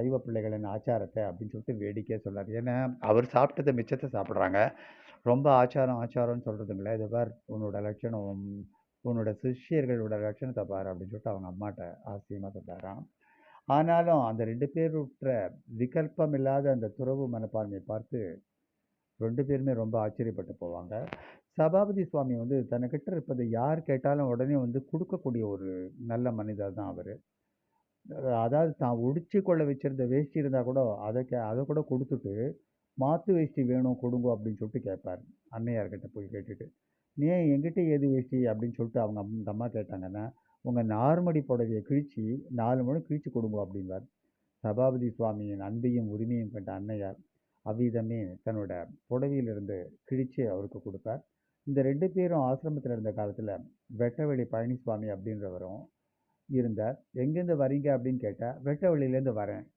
சைவ பிள்ளைகளின் ஆச்சாரத்தை அப்படின்னு சொல்லிட்டு வேடிக்கையாக சொல்லார் ஏன்னா அவர் சாப்பிட்டதை மிச்சத்தை சாப்பிட்றாங்க. ரொம்ப ஆச்சாரம் ஆச்சாரம்னு சொல்கிறதுங்களே இது பார் உன்னோட லட்சணம் உன்னோட சிஷ்யர்களோட லட்சணத்தை பாரு அப்படின்னு சொல்லிட்டு அவங்க அம்மாட்ட ஆசியமாக சொல்கிறாராம் ஆனாலும் அந்த ரெண்டு பேருற்ற விகல்பம் இல்லாத அந்த துறவு மனப்பான்மையை பார்த்து ரெண்டு பேருமே ரொம்ப ஆச்சரியப்பட்டு போவாங்க. சபாபதி சுவாமி வந்து தனக்கிட்ட இருப்பதை யார் கேட்டாலும் உடனே வந்து கொடுக்கக்கூடிய ஒரு நல்ல மனிதர் தான் அவர். அதாவது தான் உடிச்சு கொள்ள வச்சிருந்த வேஷ்டி இருந்தால் கூட அதை கே அதை கூட கொடுத்துட்டு மாற்று வேஷ்டி வேணும் கொடுங்க அப்படின்னு சொல்லிட்டு கேட்பார். அன்னையார்கிட்ட போய் கேட்டுட்டு நீ ஏன் எங்கிட்ட எது வேஷ்டி அப்படின்னு சொல்லிட்டு அவங்க அம்- இந்த அம்மா கேட்டாங்கன்னா உங்கள் நார்மடி புடவையை கிழித்து நாலு மணி கிழிச்சு கொடுங்க அப்படின்பார். சபாபதி சுவாமியின் அன்பையும் உரிமையும் கண்ட அன்னையார் அவ்விதமே தன்னோட புடவையிலிருந்து கிழிச்சு அவருக்கு கொடுப்பார். இந்த ரெண்டு பேரும் ஆசிரமத்தில் இருந்த காலத்தில் வெட்டவெளி பழனிசுவாமி அப்படின்றவரும் இருந்தார். எங்கேருந்து வரீங்க அப்படின்னு கேட்டால் வெட்டவெளியிலேருந்து வரேன்.